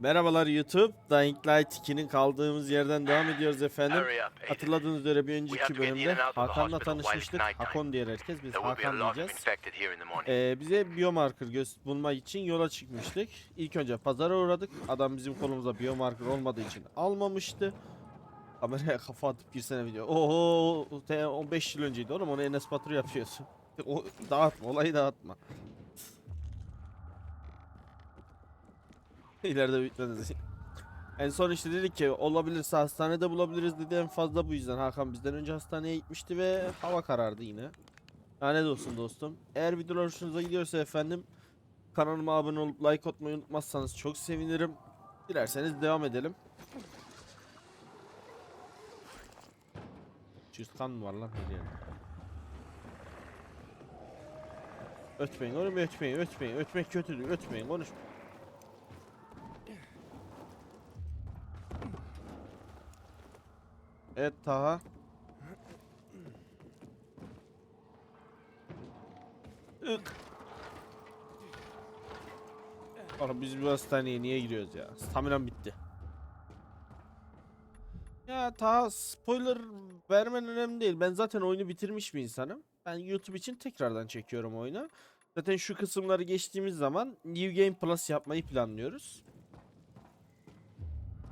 Merhabalar YouTube. Dying Light 2'nin kaldığımız yerden devam ediyoruz efendim. Hatırladığınız üzere bir önceki bölümde Hakan'la tanışmıştık. Hakon diğer herkes. Biz Hakan diyeceğiz. Ee, bize biomarker göz bulmak için yola çıkmıştık. İlk önce pazara uğradık. Adam bizim kolumuzda biomarker olmadığı için almamıştı. Kameraya kafa atıp girsene video. Oho, te- 15 yıl önceydi oğlum onu Enes Batur yapıyorsun. O, dağıtma, olayı dağıtma. İleride bitmedi. En son işte dedik ki olabilirse hastanede bulabiliriz dedi en fazla bu yüzden Hakan bizden önce hastaneye gitmişti ve hava karardı yine. Lanet olsun dostum. Eğer videolar hoşunuza gidiyorsa efendim kanalıma abone olup like atmayı unutmazsanız çok sevinirim. Dilerseniz devam edelim. Cüzdan mı var lan yerde? Ötmeyin oğlum ötmeyin ötmeyin ötmek kötüdür ötmeyin konuş. Evet Taha. Ik. Oğlum biz bu hastaneye niye giriyoruz ya? Staminam bitti. Ya Taha spoiler vermen önemli değil. Ben zaten oyunu bitirmiş bir insanım. Ben YouTube için tekrardan çekiyorum oyunu. Zaten şu kısımları geçtiğimiz zaman New Game Plus yapmayı planlıyoruz.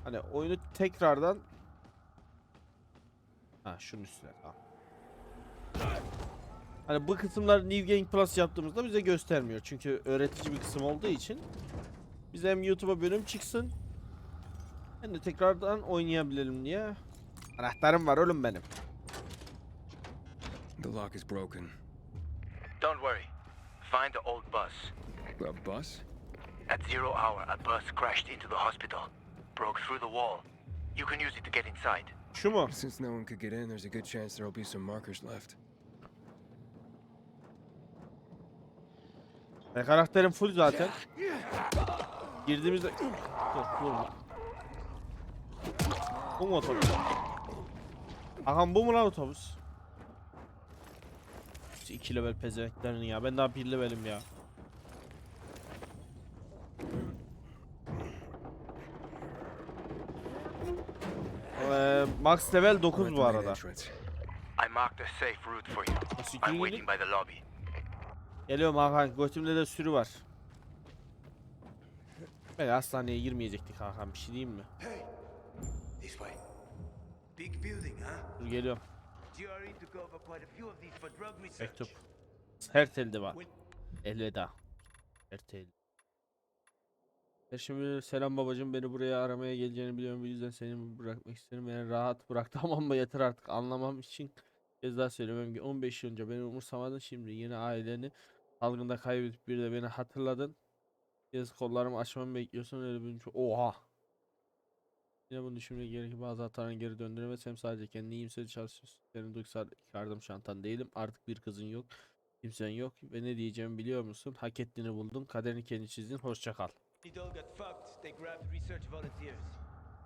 Hani oyunu tekrardan Ha şunun üstüne tamam. Hani bu kısımlar New Game Plus yaptığımızda bize göstermiyor. Çünkü öğretici bir kısım olduğu için. Bize hem YouTube'a bölüm çıksın. Hem de tekrardan oynayabilelim diye. Anahtarım var oğlum benim. The lock is broken. Don't worry. Find the old bus. A bus? At zero hour, a bus crashed into the hospital. Broke through the wall. You can use it to get inside. Şu mu? Since no one could get in, there's a good chance there'll be some markers left. E, karakterim full zaten. Girdiğimizde... Dur, vurma. Bu mu otobüs? Hakan bu mu lan otobüs? Şu İki level pezevenklerin ya. Ben daha bir levelim ya. Max level We're 9 at the bu arada. I marked a safe route for you. I'm waiting by the lobby. Geliyorum Hakan. Götümde de sürü var. Ben hastaneye girmeyecektik Hakan. Bir şey diyeyim mi? Hey, this way. Big building, huh? Dur geliyorum. GRE took over quite a few of these for drug research. Mektup. Sert elde var. Elveda. Sert elde. Şimdi selam babacım beni buraya aramaya geleceğini biliyorum bu yüzden seni bırakmak isterim. Beni rahat bırak tamam mı yeter artık anlamam için kez daha söylüyorum ki 15 yıl önce beni umursamadın şimdi yine aileni salgında kaybedip bir de beni hatırladın. Kez kollarımı açmamı bekliyorsun öyle bir çok oha. Yine bunu düşünmek gerekir bazı hatalarını geri döndüremez hem sadece kendi iyimser çalışıyorsun. Senin duygusal yardım şantan değilim artık bir kızın yok. Kimsen yok ve ne diyeceğimi biliyor musun? Hak ettiğini buldun, kaderini kendi çizdin, hoşça kal. It all got fucked. They grabbed research volunteers.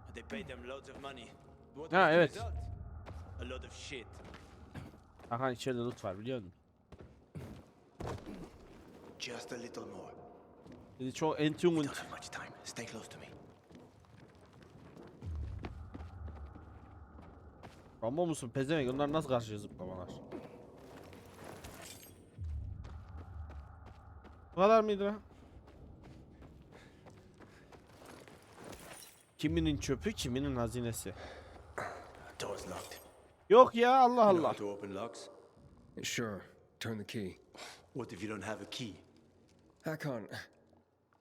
And they paid them loads of money. What Ha, was the evet. result? A lot of shit. Hakan içeride loot var biliyor musun? Just a little more. Dedi çok We entombed. don't have much time. Stay close to me. Rambo musun pezevenk onlar nasıl karşıya zıplamalar? Bu kadar mıydı lan? Kiminin çöpü, kiminin hazinesi. Door's locked. Yok ya Allah You know Allah. how to open locks? Sure, turn the key. What if you don't have a key? Hakon,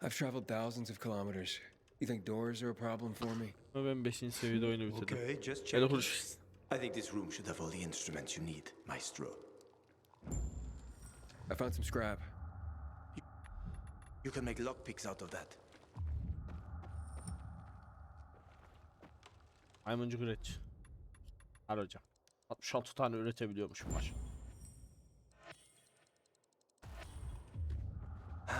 I've traveled thousands of kilometers. You think doors are a problem for me? Ama Ben 5. seviyede oyunu bitirdim. Okay, just check. I think this room should have all the instruments you need, Maestro. I found some scrap. You can make lockpicks out of that. Maymuncuk üretçi. Al hocam. 66 tane üretebiliyormuşum var.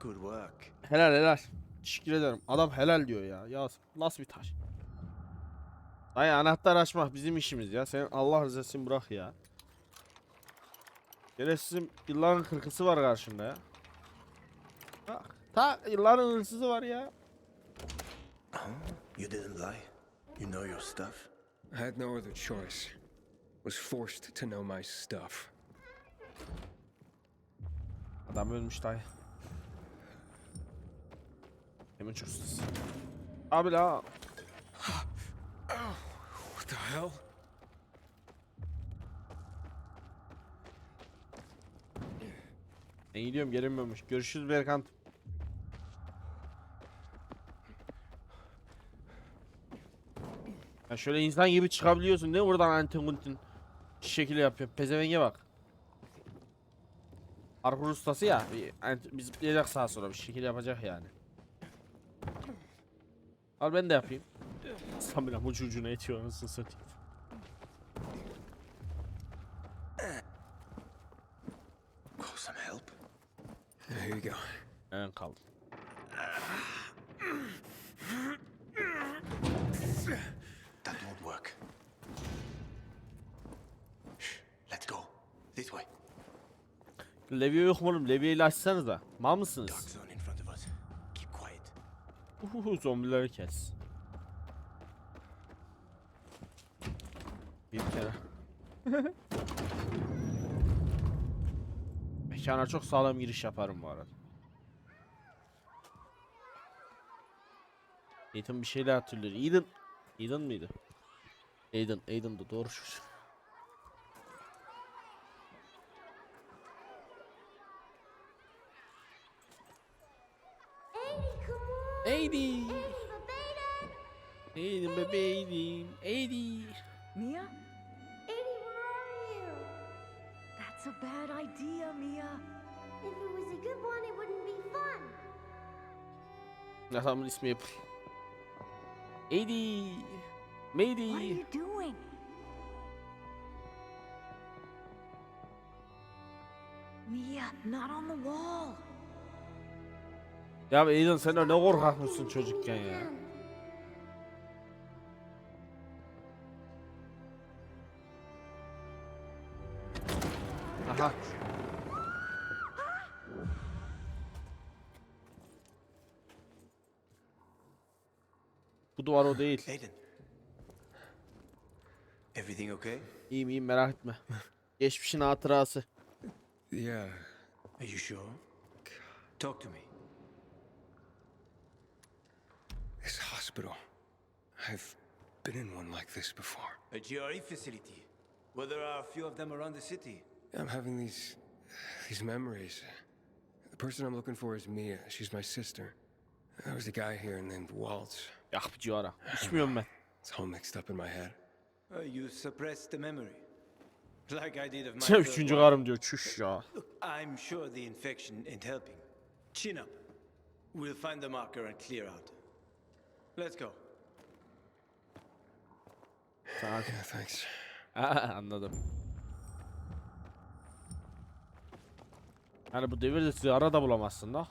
Good work. Helal helal. Teşekkür ederim. Adam helal diyor ya. Ya nasıl bir taş? Ay anahtar açmak bizim işimiz ya. Sen Allah rızası için bırak ya. Şerefsizim yılların kırkısı var karşında ya. Ta, ta yılların hırsızı var ya. You didn't lie. You know your stuff. I had no other choice. Was forced to know my stuff. Adam ölmüş dayı. Hemen ustası. Abi la. What the hell? Ben gidiyorum gelinmiyormuş. Görüşürüz Berkant. Ya şöyle insan gibi çıkabiliyorsun ne buradan antin kuntin şekil yapıyor. Pezevenge bak. Parkur ustası ya. Bir zıplayacak sağa sola bir şekil yapacak yani. Al ben de yapayım. Stamina ucu ucuna etiyor anasını satayım. Call some help. Here you go. Hemen kaldım. Levye yok mu oğlum? Levyeyi açsanıza. Mal mısınız? Uhuhu zombileri kes. Bir kere. Mekana çok sağlam giriş yaparım bu arada. Ethan bir şeyler hatırlıyor. Eden, Eden miydi? Eden, Eden'dı doğru çocuk. 80. 80, baby. 80, baby. 80. Mia? 80, where are you? That's a bad idea, Mia. If it was a good one, it wouldn't be fun. That's how die es mir. 80. Maybe. What are you doing? Mia, not on the wall. Ya Aiden sen de ne korkak mısın çocukken ya? Aha. Bu duvar o değil. Aiden. Everything okay? İyiyim iyiyim merak etme. Geçmişin hatırası. Yeah. Are you sure? Talk to me. Hospital. I've been in one like this before. A GRE facility. Well, there are a few of them around the city. I'm having these these memories. The person I'm looking for is Mia. She's my sister. There was a guy here named Waltz. Yakıcı ara. İçmiyorum ben. It's all mixed up in my head. Uh, you suppressed the memory. Like I did of my Üçüncü karım diyor çüş ya. Look, I'm sure the infection ain't helping. Chin up. We'll find the marker and clear out. Let's go. Sana Yeah, thanks. Ha, anladım. Yani bu devirde sigara da bulamazsın da.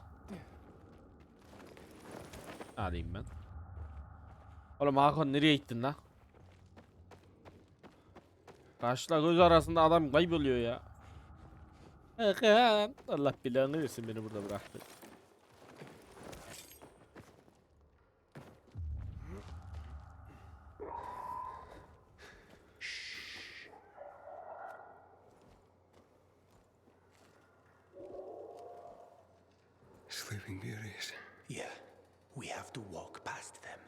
Alayım ben. Oğlum Hakan nereye gittin la? Kaşla göz arasında adam kayboluyor ya. Hakan. Allah belanı versin beni burada bıraktı. Sleeping Beauties. Yeah, we have to walk past them.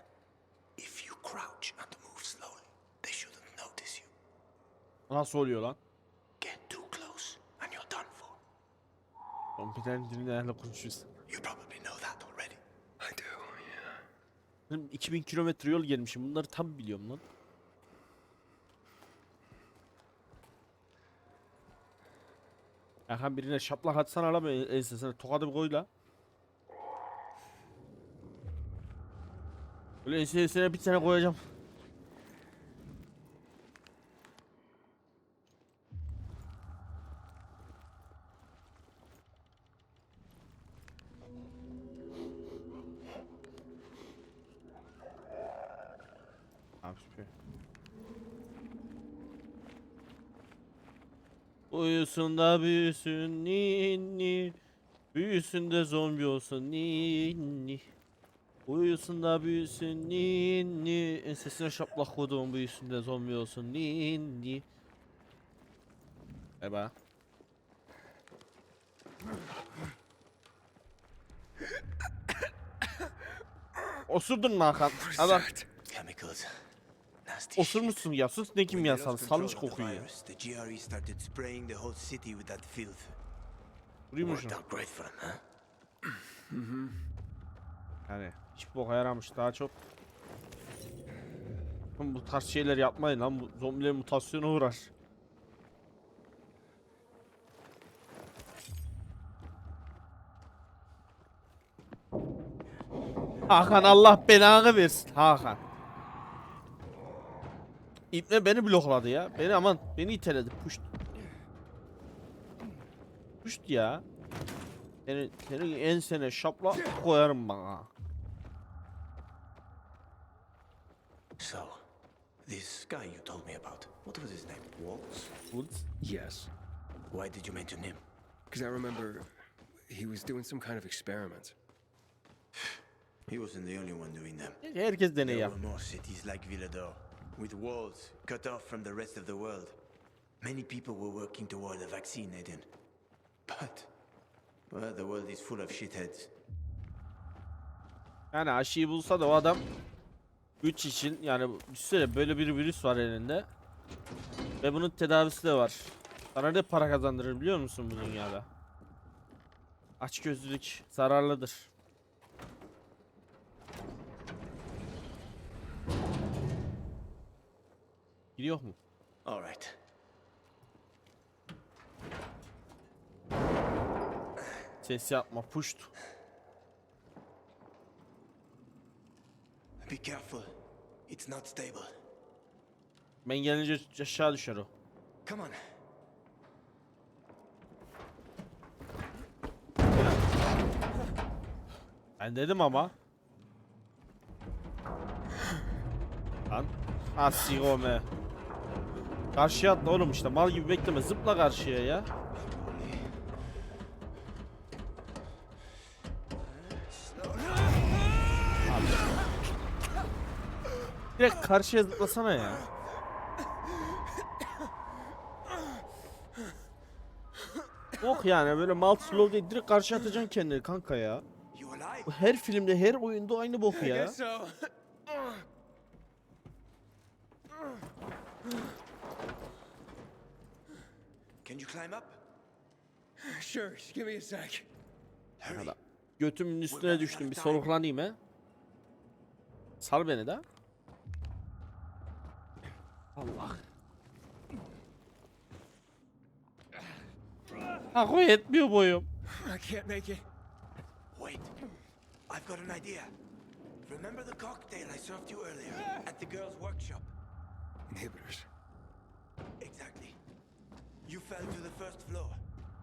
If you crouch and move slowly, they shouldn't notice you. Nasıl oluyor lan? Get too close and you're done for. Kompüterin diliyle konuşuyorsun. You probably know that already. I do, yeah. Benim 2000 kilometre yol gelmişim. Bunları tam biliyorum lan. Erkan birine şaplak atsana la böyle ensesine tokadı bir koy la. Böyle ensesine bir tane koyacağım. Abi süper. Uyusun da büyüsün, ninni. Büyüsün de zombi olsun, ninni. Uyusun da büyüsün ninni. Ensesine şaplak koduğum büyüsün de zombi olsun ninni. Merhaba. Osurdun mu Hakan? Adam? Chemicals. Osurmuşsun ya sus ne they kimyasal salmış kokuyor ya. virus, The GRE started spraying the whole city with that filth. Duymuş Worked out great for them, huh? Yani hiç boka yaramış daha çok. Oğlum bu tarz şeyler yapmayın lan bu zombiler mutasyona uğrar. Hakan Allah belanı versin Hakan. İbne beni blokladı ya. Beni aman beni iteledi. Puşt. Puşt ya. Seni, seni ensene şapla koyarım bana. So, this guy you told me about, what was his name? Waltz? Woods. Yes. Why did you mention him? Because I remember he was doing some kind of experiment. He wasn't the only one doing them. Herkes deney There yap. were more cities like Villador, with walls cut off from the rest of the world. Many people were working toward a vaccine, Aiden. But, well, the world is full of shitheads. Yani aşıyı bulsa da o adam güç için yani düşünsene böyle bir virüs var elinde. Ve bunun tedavisi de var. Sana ne para kazandırır biliyor musun bu dünyada? Açgözlülük zararlıdır. Gidiyor mu? All right. Ses yapma puşt. Be careful. It's not stable. Ben gelince aşağı düşer o. Come on. Ben dedim ama. Lan. Asigome. Karşıya atla oğlum işte mal gibi bekleme zıpla karşıya ya. Abi. Direkt karşıya zıplasana ya. Yok yani böyle mal slow değil direkt karşı atacaksın kendini kanka ya. Bu her filmde, her oyunda aynı bok I ya. Can you climb up? Sure, just give me a sec. Hurry. Götümün üstüne düştüm. Bir soluklanayım he. Sal beni de. Allah. Ha koy etmiyor boyum. I can't make it. Wait. I've got an idea. Remember the cocktail I served you earlier at the girls' workshop? Inhibitors. Exactly. You fell to the first floor.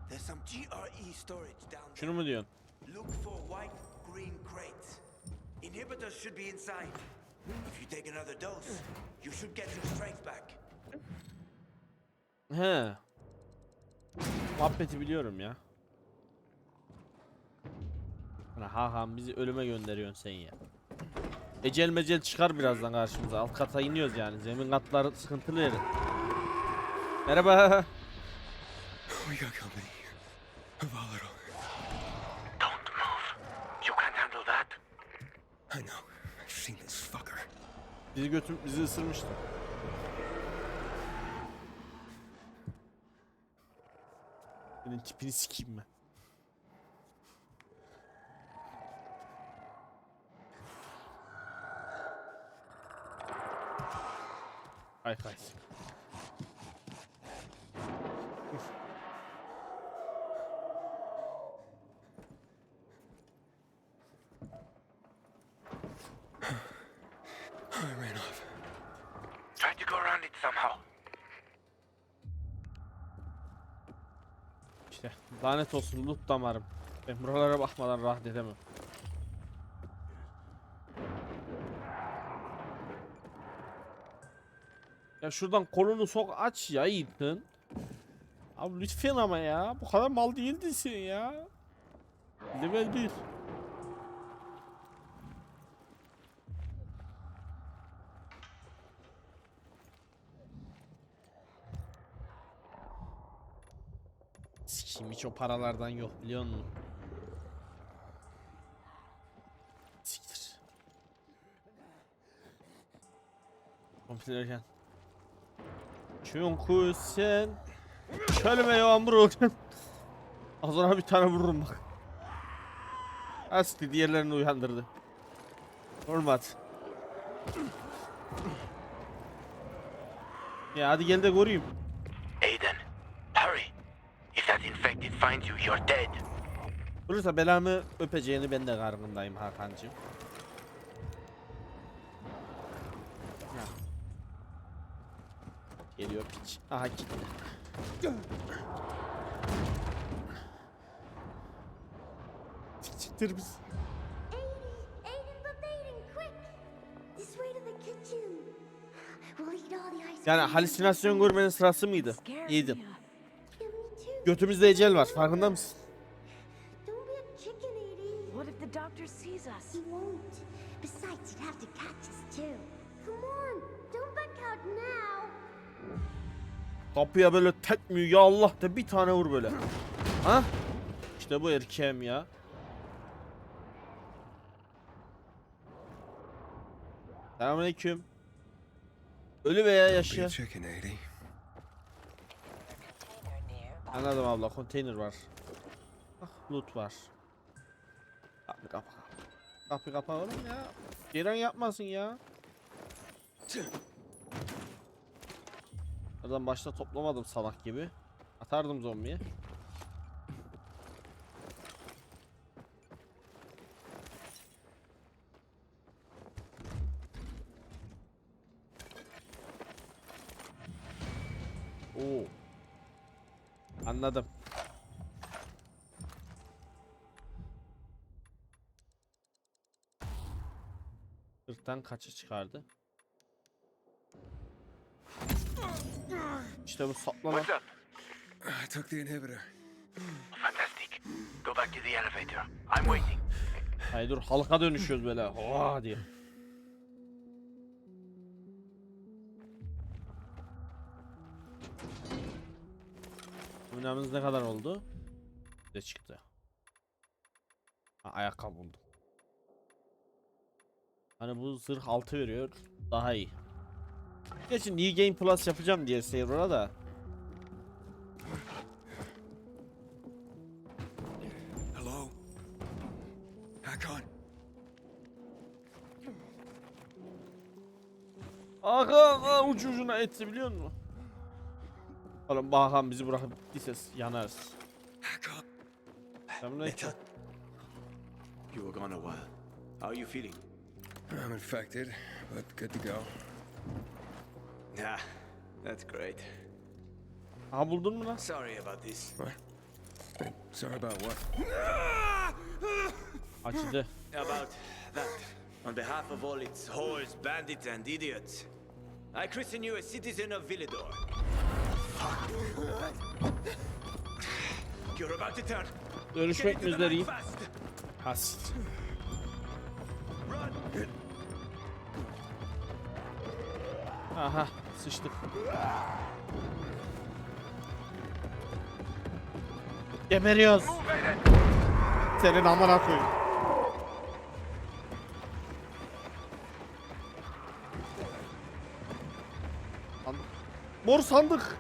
There's some GRE storage down there. Şunu mu diyorsun? Look for white green crates. Inhibitors should be inside. If you take another dose, you should get your strength back. He. Muhabbeti biliyorum ya. Ana Hakan bizi ölüme gönderiyorsun sen ya. Ecel mecel çıkar birazdan karşımıza. Alt kata iniyoruz yani. Zemin katları sıkıntılı yeri. Merhaba. We got company. Volatile. Don't move. You can't handle that. I know. I've seen this fucker. Bizi götür bizi ısırmıştı. Senin tipini sikeyim ben. Hay hay. I ran off. Try to go around it somehow. İşte lanet olsun loot damarım. Ben buralara bakmadan rahat edemem. Ya şuradan kolunu sok aç ya Ethan. Abi lütfen ama ya. Bu kadar mal değildin sen ya. Level 1. Şimdi hiç o paralardan yok biliyor musun? Siktir. Kompilerken. Çünkü sen kelime yağmur olacaksın. Az sonra bir tane vururum bak. Asli diğerlerini uyandırdı. Olmadı. Ya hadi gel de göreyim. Aiden, hurry. If infected finds you, you're dead. Olursa belamı öpeceğini ben de kargındayım Hakan'cığım. Geliyor piç. Aha gitti. Siktir biz. Yani halüsinasyon görmenin sırası mıydı? Scared İyiydim. Mia. Yeah, me too. Götümüzde ecel var farkında mısın? Don't be a chicken, Edie. What if the doctor sees us? He won't. Besides, he'd have to catch us too. Come on, don't back out now. Kapıya böyle tekmiyor ya Allah de bir tane vur böyle. Ha? İşte bu erkeğim ya. Selamünaleyküm. Ölü veya Be Anladım abla konteyner var. Bak loot var. Kapı kapa. Kapı kapa oğlum ya. Giren yapmasın ya. Oradan başta toplamadım salak gibi. Atardım zombiye. Anladım. Irktan kaçı çıkardı? İşte bu saplama. I took the inhibitor. Fantastic. Go back to the elevator. I'm waiting. Hayır dur halka dönüşüyoruz böyle. Oha diye. Oynamamız ne kadar oldu? Ne çıktı? Ha, ayakkabı buldum. Hani bu zırh 6 veriyor. Daha iyi. Gerçi New Game Plus yapacağım diye server'a da. Hello? Hakon? Aga aga ucu ucuna etse biliyor musun? Oğlum Bakan bizi bırakıp gittiyse yanarız. Hakon? Selamünaleyküm. You were gone a while. How are you feeling? I'm infected, but good to go. Yeah, that's great. Aha buldun mu lan? Sorry about this. What? Sorry about what? Acıdı. About that. On behalf of all its whores, bandits, and idiots, I christen you a citizen of Villador. You're about to turn. Dönüşmek Get into the üzereyim. Run. Aha sıçtık. Geberiyoruz. Senin amına koyayım. Mor sandık.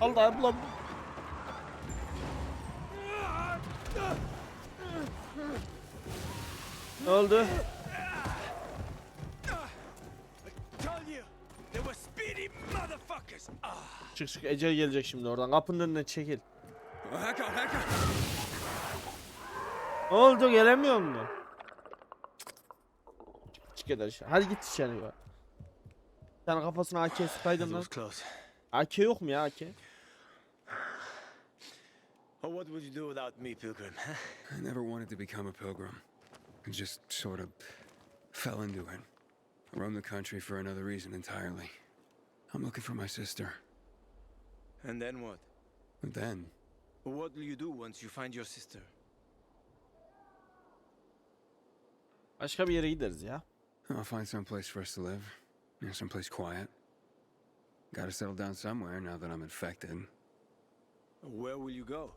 Allah ablam. Ne oldu? Çık çık Ecel gelecek şimdi oradan. Kapının önüne çekil. Ne oldu gelemiyor mu? Çık eder işte. Hadi git içeri. Sen kafasına AK sıkaydın lan. Close. AK yok mu ya AK? Oh, what would you do without me, Pilgrim? I never wanted to become a pilgrim. I just sort of fell into it. I roamed the country for another reason entirely. I'm looking for my sister. and then what? But then, What will you do once you find your sister? Başka bir yere gideriz ya. I'll find some place for us to live. You know, someplace quiet. Gotta settle down somewhere now that I'm infected. Where will you go?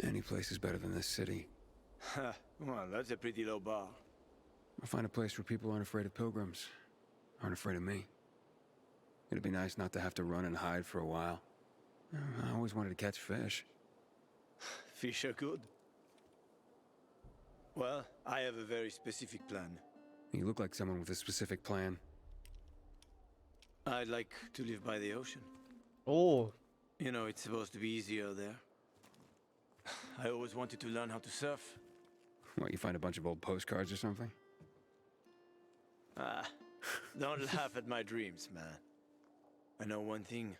Any place is better than this city. well, that's a pretty low bar. I'll find a place where people aren't afraid of pilgrims, aren't afraid of me. It'd be nice not to have to run and hide for a while. I always wanted to catch fish. Fish are good. Well, I have a very specific plan. You look like someone with a specific plan. I'd like to live by the ocean. Oh. You know, it's supposed to be easier there. I always wanted to learn how to surf. What, you find a bunch of old postcards or something? Ah, don't laugh at my dreams, man. I know one thing.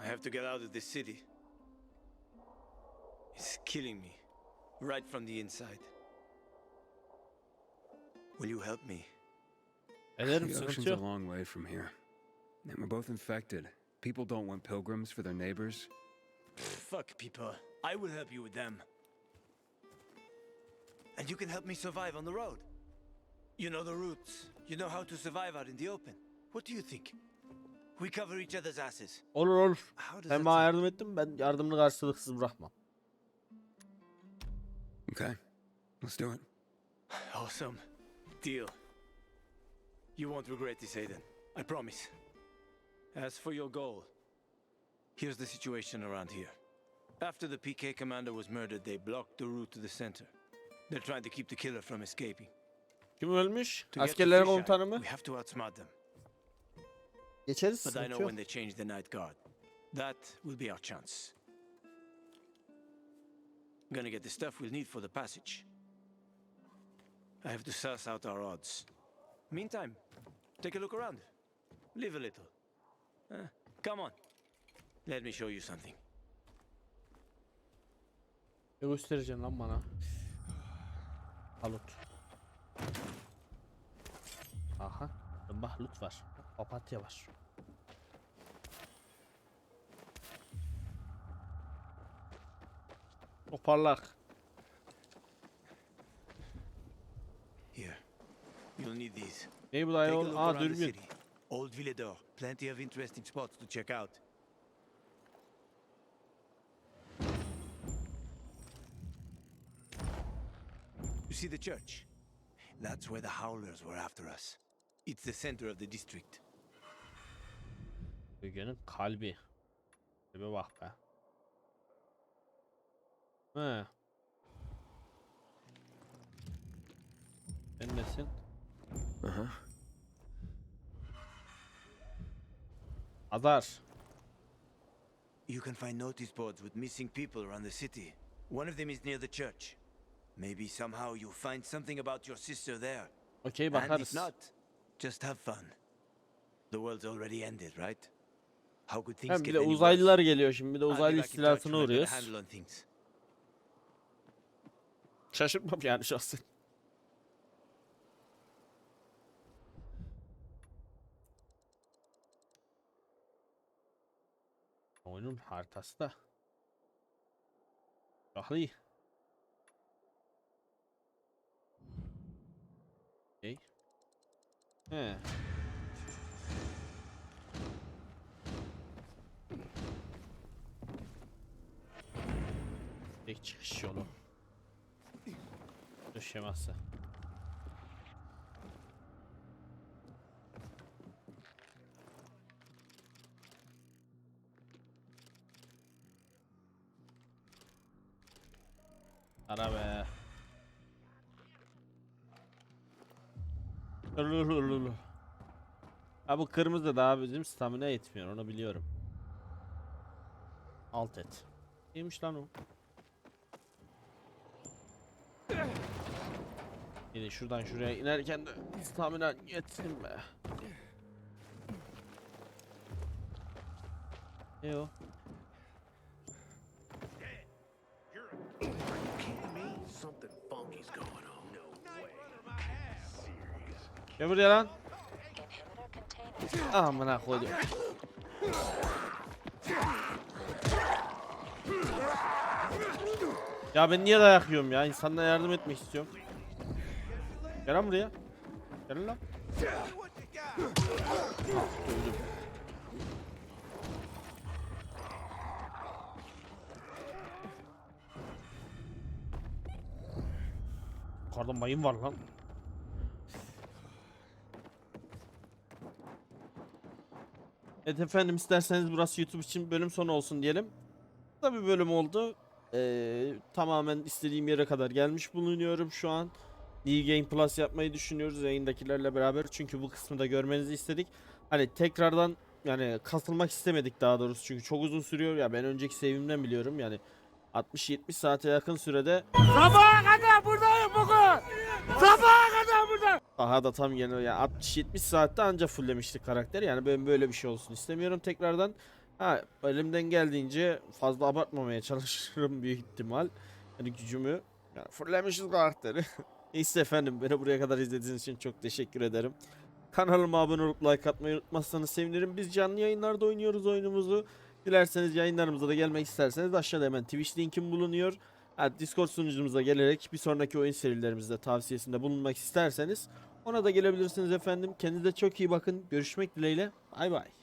I have to get out of this city. It's killing me, right from the inside. Will you help me? Ederim the ocean's a long way from here. And we're both infected. People don't want pilgrims for their neighbors. Fuck people. I will help you with them. And you can help me survive on the road. You know the routes. You know how to survive out in the open. What do you think? We cover each other's asses. Olur olur. How Sen bana yardım ettin ben yardımını karşılıksız bırakmam. Okay, let's do it. Awesome. Deal. You won't regret this, Aiden. I promise. As for your goal, here's the situation around here. After the PK commander was murdered, they blocked the route to the center. They're trying to keep the killer from escaping. Kim ölmüş? To get to Askerlerin Fisheye, komutanı mı? We have to outsmart them. Geçeriz But I sıkıntı know yok. when they change the night guard. That will be our chance. Gonna get the stuff we'll need for the passage. I have to suss out our odds. Meantime, take a look around. Live a little. Eh, come on. Let me show you something. Ne göstereceksin lan bana? Halut. Aha. Bak lut var. Papatya var. O parlak. Here. You'll need these. Neyi bu Take dayı a oğlum? look Aa dürbün. City. Old Villador. Plenty of interesting spots to check out. You see the church? That's where the Howlers were after us. It's the center of the district. Bölgenin kalbi. Kalbe bak be. He. Sen nesin? Uh Azar. You can find notice boards with missing people around the city. One of them is near the church. Maybe somehow you'll find something about your sister there. And bakarız. if not, just have fun. The world's already ended, right? How could things Hem bir de uzaylılar geliyor şimdi. Bir de uzaylı istilasına uğruyoruz. Şaşırtmam yani şahsen. Oyunun haritası da. İyi. Hey. He. Tek çıkış yolu. Döşemezse. Ha bu kırmızı da daha bizim stamina yetmiyor onu biliyorum. Alt et. Neymiş lan o? Yine şuradan şuraya inerken de stamina yetsin be. Ne o? Gel buraya lan. Amına koydum. Ya ben niye dayak yiyorum ya? İnsanlara yardım etmek istiyorum. Gel lan buraya. Gel lan. Öldüm. Yukarıda mayın var lan. Evet efendim isterseniz burası YouTube için bölüm sonu olsun diyelim. Kısa bir bölüm oldu. Ee, tamamen istediğim yere kadar gelmiş bulunuyorum şu an. New Game Plus yapmayı düşünüyoruz yayındakilerle beraber. Çünkü bu kısmı da görmenizi istedik. Hani tekrardan yani katılmak istemedik daha doğrusu. Çünkü çok uzun sürüyor ya ben önceki sevimden biliyorum yani 60-70 saate yakın sürede Sabaha kadar buradayım bugün. Sabaha kadar burada. Daha da tam yeni ya 60-70 saatte anca fulllemiştik karakteri. Yani ben böyle bir şey olsun istemiyorum tekrardan. Ha elimden geldiğince fazla abartmamaya çalışırım büyük ihtimal. Yani gücümü yani fulllemişiz karakteri. Neyse efendim beni buraya kadar izlediğiniz için çok teşekkür ederim. Kanalıma abone olup like atmayı unutmazsanız sevinirim. Biz canlı yayınlarda oynuyoruz oyunumuzu. Dilerseniz yayınlarımıza da gelmek isterseniz aşağıda hemen Twitch linkim bulunuyor. Ha, Discord sunucumuza gelerek bir sonraki oyun serilerimizde tavsiyesinde bulunmak isterseniz ona da gelebilirsiniz efendim. Kendinize çok iyi bakın. Görüşmek dileğiyle. Bay bay.